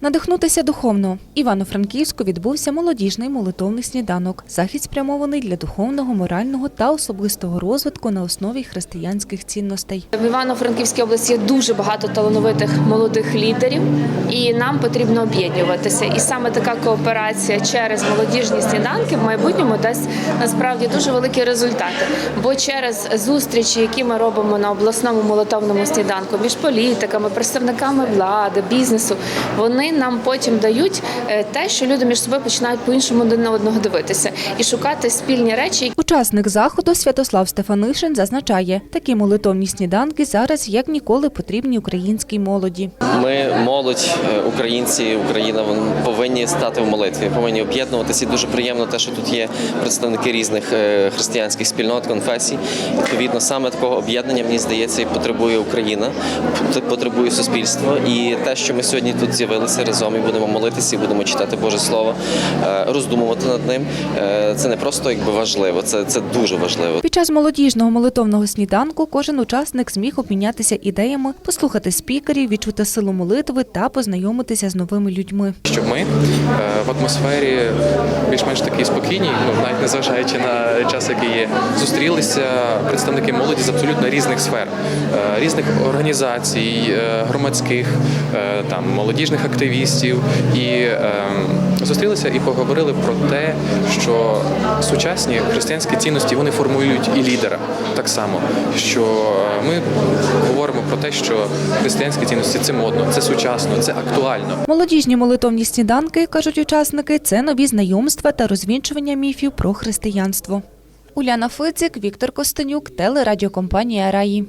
Надихнутися духовно. Івано-Франківську відбувся молодіжний молитовний сніданок. Захід спрямований для духовного, морального та особистого розвитку на основі християнських цінностей. В Івано-Франківській області є дуже багато талановитих молодих лідерів, і нам потрібно об'єднуватися. І саме така кооперація через молодіжні сніданки в майбутньому дасть насправді дуже великі результати. Бо через зустрічі, які ми робимо на обласному молитовному сніданку між політиками, представниками влади, бізнесу, вони нам потім дають е, те, що люди між собою починають по-іншому один на одного дивитися і шукати спільні речі, Учасник заходу Святослав Стефанишин зазначає, такі молитовні сніданки зараз як ніколи потрібні українській молоді. Ми, молодь, е, українці, Україна повинні стати в молитві, повинні об'єднуватися. І дуже приємно те, що тут є представники різних е, християнських спільнот, конфесій. Відповідно, саме такого об'єднання мені здається, і потребує Україна, потребує суспільство. І те, що ми сьогодні тут з'явилися разом і будемо молитися, і будемо читати Боже Слово, е, роздумувати над ним. е, Це не просто якби важливо, це, це дуже важливо. Під час молодіжного молитовного сніданку кожен учасник зміг обмінятися ідеями, послухати спікерів, відчути силу молитви та познайомитися з новими людьми. щоб ми е, в атмосфері більш-менш такій спокійній, ну навіть незважаючи на час, який є, зустрілися представники молоді з абсолютно різних сфер, різних організацій, громадських, там молодіжних активістів, і е, зустрілися і поговорили про те, що сучасні християнські цінності вони формують і лідера так само. Що ми говоримо про те, що християнські цінності це модно, це сучасно, це актуально. Молодіжні молитовні сніданки, кажуть учасники, це нові знайомства та розвінчування міфів про християнство. Уляна Фицик, Віктор Костенюк, телерадіокомпанія Раї.